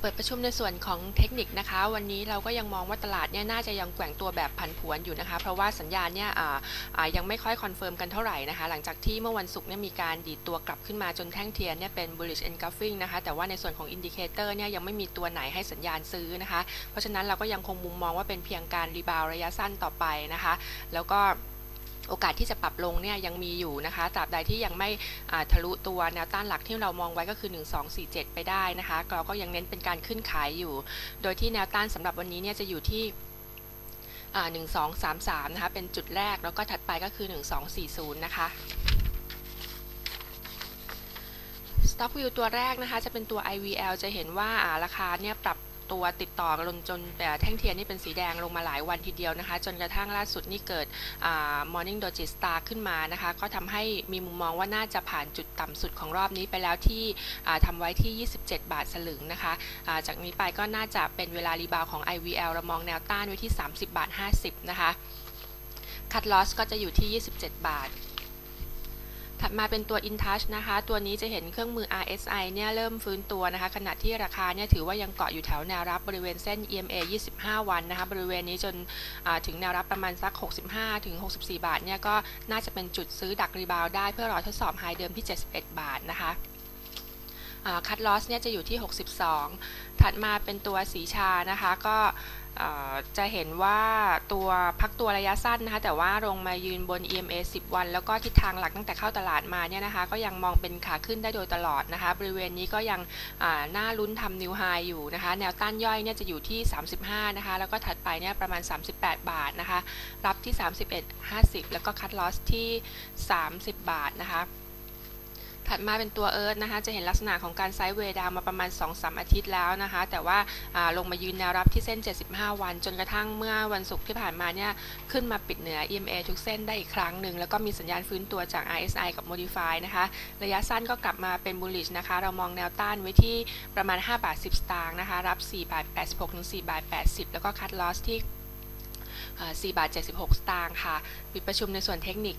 เปิดประชุมในส่วนของเทคนิคนะคะ วันนี้เราก็ยังมองว่าตลาดเนี่ยน่าจะยังแกว่งตัวแบบผันผวนอยู่นะคะ เพราะว่าสัญญาณเนี่ยยังไม่ค่อยคอนเฟิร์มกันเท่าไหร่นะคะ หลังจากที่เมื่อวันศุกร์เนี่ยมีการดีดตัวกลับขึ้นมาจนแท่งเทียนเนี่ยเป็น bullish engulfing นะคะ แต่ว่าในส่วนของอินดิเคเตอร์เนี่ยยังไม่มีตัวไหนให้สัญญาณซื้อนะคะ เพราะฉะนั้นเราก็ยังคงมุมมองว่าเป็นเพียงการรีบาวระยะสั้นต่อไปนะคะ แล้วก็ โอกาสที่จะปรับลงเนี่ยยังมีอยู่นะคะตราบใดที่ยังไม่ทะลุตัวแนวต้านหลักที่เรามองไว้ก็คือ 1247 ไปได้นะคะเราก็ยังเน้นเป็นการขึ้นขายอยู่ โดยที่แนวต้านสำหรับวันนี้เนี่ยจะอยู่ที่อ่า1233นะคะ เป็นจุดแรกแล้วก็ถัดไปก็คือ1240นะคะ Stock View ตัวแรกนะคะ จะเป็นตัว IVL จะเห็นว่าราคาเนี่ยปรับ ตัวติดต่อกันจนแต่แท่งเทียนนี่เป็นสีแดงลงมาหลายวันทีเดียวนะคะ จนกระทั่งล่าสุดนี่เกิดอ่า Morning Doji Star ขึ้นมานะคะ ก็ทำให้มีมุมมองว่าน่าจะผ่านจุดต่ำสุดของรอบนี้ไปแล้วที่อ่าทำไว้ที่ 27 บาทสลึงนะคะอ่าจากนี้ไปก็น่าจะเป็นเวลารีบาวของ IVL เรามองแนวต้านไว้ที่ 30 บาท 50 นะคะคัดลอสก็จะอยู่ที่ 27 บาท ถัดมาเป็นตัว InTouch นะคะ ตัวนี้จะเห็นเครื่องมือ RSI เนี่ยเริ่มฟื้นตัวนะคะ ขณะที่ราคาเนี่ยถือว่ายังเกาะอยู่แถวแนวรับบริเวณเส้น EMA 25 วันนะคะ บริเวณนี้จนถึงแนวรับประมาณสัก 65 ถึง 64 บาทเนี่ยก็น่าจะเป็นจุดซื้อดักรีบาวได้เพื่อรอทดสอบไฮเดิมที่ 71 บาทนะคะ คัดลอสเนี่ยจะอยู่ที่ 62 ถัดมาเป็นตัวสีชานะคะ ก็จะเห็นว่าตัวพักตัวระยะสั้นนะคะ แต่ว่าลงมายืนบน EMA 10 วัน แล้วก็ทิศทางหลักตั้งแต่เข้าตลาดมาเนี่ยนะคะ ก็ยังมองเป็นขาขึ้นได้โดยตลอดนะคะ บริเวณนี้ก็ยังน่าลุ้นทำนิวไฮอยู่นะคะ แนวต้านย่อยเนี่ยจะอยู่ที่ 35 นะคะ แล้วก็ถัดไปเนี่ยประมาณ 38 บาทนะคะ รับที่ 31.50 แล้วก็คัดลอสที่ 30 บาทนะคะ ถัดมาเป็นตัวเอิร์ธนะคะ จะเห็นลักษณะของการไซด์เวย์ดาวมาประมาณ 2-3 อาทิตย์แล้วนะคะ แต่ว่าลงมายืนแนวรับที่เส้น 75 วัน จนกระทั่งเมื่อวันศุกร์ที่ผ่านมาเนี่ยขึ้นมาปิดเหนือ EMA ทุกเส้นได้อีกครั้งหนึ่ง แล้วก็มีสัญญาณฟื้นตัวจาก RSI กับ Modify นะคะ ระยะสั้นก็กลับมาเป็น bullish นะคะ เรามองแนวต้านไว้ที่ประมาณ5บาท10 สตางค์นะคะ รับ4บาท86ถึง4บาท80 แล้วก็คัดลอสที่4บาท76 สตางค์ค่ะ ปิดประชุมในส่วนเทคนิค